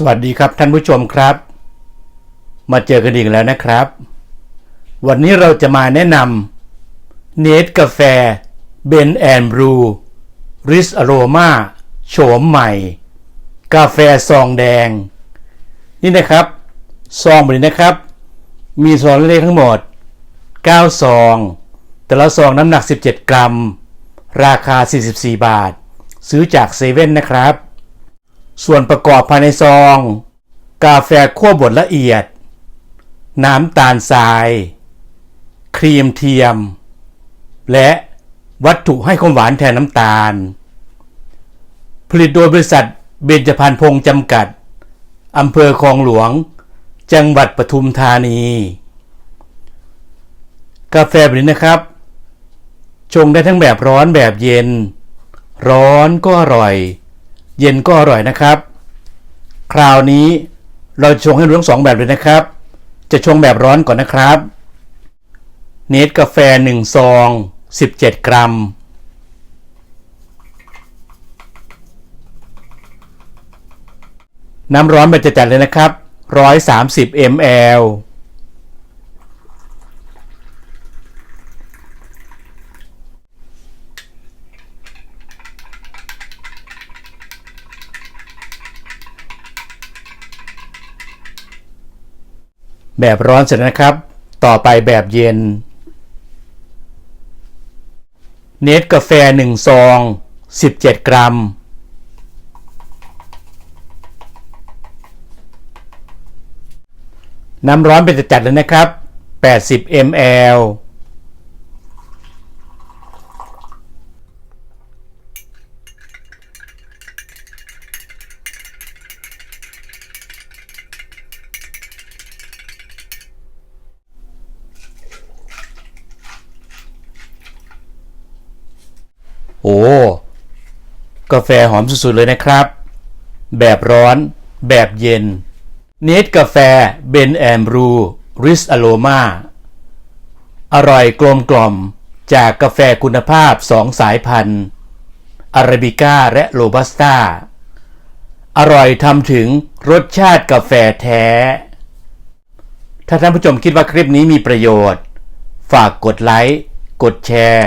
สวัสดีครับท่านผู้ชมครับ มาเจอกันอีกแล้วนะครับ วันนี้เราจะมาแนะนำเนตกาแฟเบนแอนบรูริสอโรมาโฉมใหม่ กาแฟซองแดง นี่นะครับ ซองแบบนี้นะครับ มีซองเล็กทั้งหมด 9 ซอง แต่ละซองน้ำหนัก 17 กรัม ราคา 44 บาท ซื้อจากเซเว่นนะครับ ส่วนประกอบภายในซอง กาแฟคั่วบดละเอียด น้ำตาลทราย ครีมเทียม และวัตถุให้ความหวานแทนน้ำตาล ผลิตโดยบริษัทเบญจพรรณพงษ์จำกัดอำเภอคลองหลวง จังหวัดปทุมธานี กาแฟแบบนี้นะครับ ชงได้ทั้งแบบร้อนแบบเย็น ร้อนก็อร่อย เย็นก็อร่อยนะครับ คราวนี้เราชงให้รู้ทั้งสองแบบเลยนะครับ จะชงแบบร้อนก่อนนะครับ เนตกาแฟ1ซอง 17 กรัม น้ำร้อนแบบจัดๆเลยนะครับ 130 ml แบบร้อนเสร็จแล้วนะครับ ต่อไปแบบเย็น เนตกาแฟ 1 ซอง 17 กรัม น้ำร้อนเป็นจัดๆเลยนะครับ 80 ml โอ้ กาแฟหอมสุดๆเลยนะครับ แบบร้อน แบบเย็น เนตกาแฟเบนแอมบรูริสอโลมาอร่อยกลมกล่อมจากกาแฟคุณภาพสองสายพันธุ์ อาราบิก้าและโรบัสต้า อร่อยทำถึงรสชาติกาแฟแท้ ถ้าท่านผู้ชมคิดว่าคลิปนี้มีประโยชน์ ฝากกดไลค์ กดแชร์